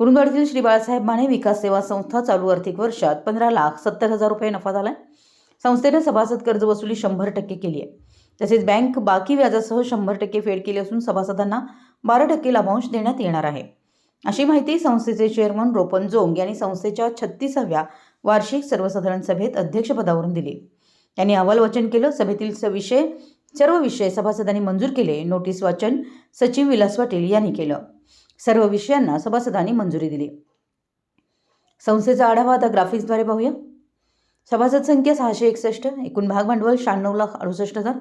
कुरुंदवाडीतील श्री बाळासाहेब माने विकास सेवा संस्था चालू आर्थिक वर्षात पंधरा लाख सत्तर हजार रुपये नफा झालाय. संस्थेनं सभासद कर्ज वसुली शंभर टक्के केली आहे. तसेच बँक बाकी व्याजासह शंभर टक्के फेड केली असून सभासदांना बारा टक्के लाभांश देण्यात येणार आहे. अशी माहिती संस्थेचे चेअरमन रोपन जोंग यांनी संस्थेच्या छत्तीसाव्या वार्षिक सर्वसाधारण सभेत अध्यक्षपदावरून दिली. त्यांनी अहवाल वाचन केलं. सभेतील विषय सर्व विषय सभासदांनी मंजूर केले. नोटीस वाचन सचिव विलास पाटील यांनी केलं. सर्व विषयांना सभासदांनी मंजुरी दिली. संस्थेचा आढावा आता ग्राफिक्सद्वारे पाहूया. सभासद संख्या सहाशे एकसष्ट एकूण भाग भांडवल शहाण्णव लाख अडुसष्ट हजार.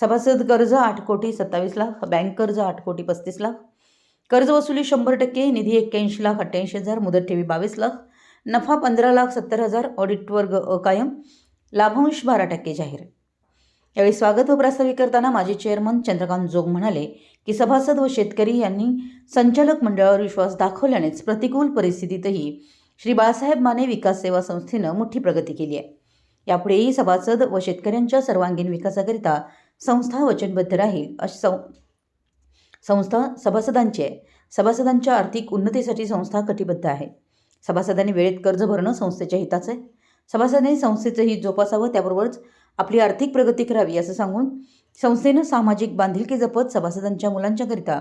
सभासद कर्ज आठ कोटी सत्तावीस लाख बँक कर्ज आठ कोटी पस्तीस लाख. कर्ज वसुली शंभर टक्के निधी एक्क्याऐंशी लाख अठ्ठ्याऐंशी हजार मुदत ठेवी बावीस लाख. नफा पंधरा लाख सत्तर हजार ऑडिट वर्ग अकायम. लाभांश बारा टक्के जाहीर. यावेळी स्वागत व प्रास्ताविक करताना माजी चेअरमन चंद्रकांत जोग म्हणाले की सभासद व शेतकरी यांनी संचालक मंडळावर विश्वास दाखवल्यानेच प्रतिकूल परिस्थितीतही श्री बाळासाहेब माने विकास सेवा संस्थेनं मोठी प्रगती केली आहे. यापुढेही सभासद व शेतकऱ्यांच्या सर्वांगीण विकासाकरिता संस्था वचनबद्ध राहील अशी सं संस्था सभासदांची आहे. सभासदांच्या आर्थिक उन्नतीसाठी संस्था कटिबद्ध आहे. सभासदांनी वेळेत कर्ज भरणं संस्थेच्या हिताचं आहे. सभासदांनी संस्थेचं हित जोपासावं त्याबरोबरच आपली आर्थिक प्रगती करावी असं सांगून संस्थेनं सामाजिक बांधिलकी जपत सभासदांच्या मुलांच्याकरिता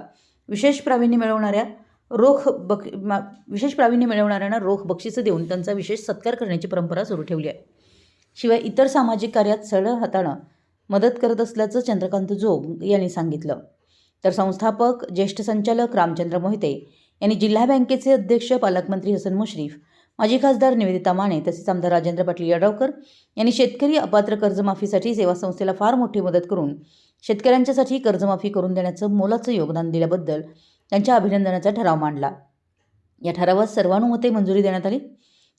विशेष प्रावीण्य मिळवणाऱ्या रोख बक मा- विशेष प्रावीण्य मिळवणाऱ्यांना रोख बक्षिसं देऊन त्यांचा विशेष सत्कार करण्याची परंपरा सुरू ठेवली आहे. शिवाय इतर सामाजिक कार्यात सरळ हाताळणं मदत करत असल्याचं चंद्रकांत जोग यांनी सांगितलं. तर संस्थापक ज्येष्ठ संचालक रामचंद्र मोहिते यांनी जिल्हा बँकेचे अध्यक्ष पालकमंत्री हसन मुश्रीफ माजी खासदार निवेदिता माने तसेच आमदार राजेंद्र पाटील यड्रावकर यांनी शेतकरी अपात्र कर्जमाफीसाठी सेवा संस्थेला फार मोठी मदत करून शेतकऱ्यांच्यासाठी कर्जमाफी करून देण्याचं मोलाचं योगदान दिल्याबद्दल त्यांच्या अभिनंदनाचा ठराव मांडला. या ठरावात सर्वानुमते मंजुरी देण्यात आली.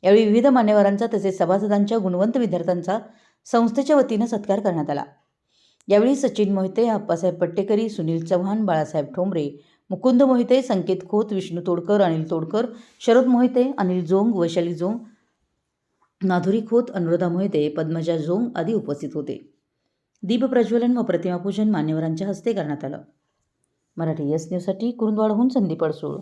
यावेळी विविध मान्यवरांचा तसेच सभासदांच्या गुणवंत विद्यार्थ्यांचा संस्थेच्या वतीनं सत्कार करण्यात आला. यावेळी सचिन मोहिते आप्पासाहेब पट्टेकरी सुनील चव्हाण बाळासाहेब ठोंबरे मुकुंद मोहिते संकेत खोत विष्णू तोडकर अनिल तोडकर शरद मोहिते अनिल जोंग वैशाली जोंग माधुरी खोत अनुराधा मोहिते पद्मजा जोंग आदी उपस्थित होते. दीप प्रज्वलन व प्रतिमापूजन मान्यवरांच्या हस्ते करण्यात आलं. मराठी यस न्यूजसाठी कुरुंदवाडहून संदीप अडसूळ.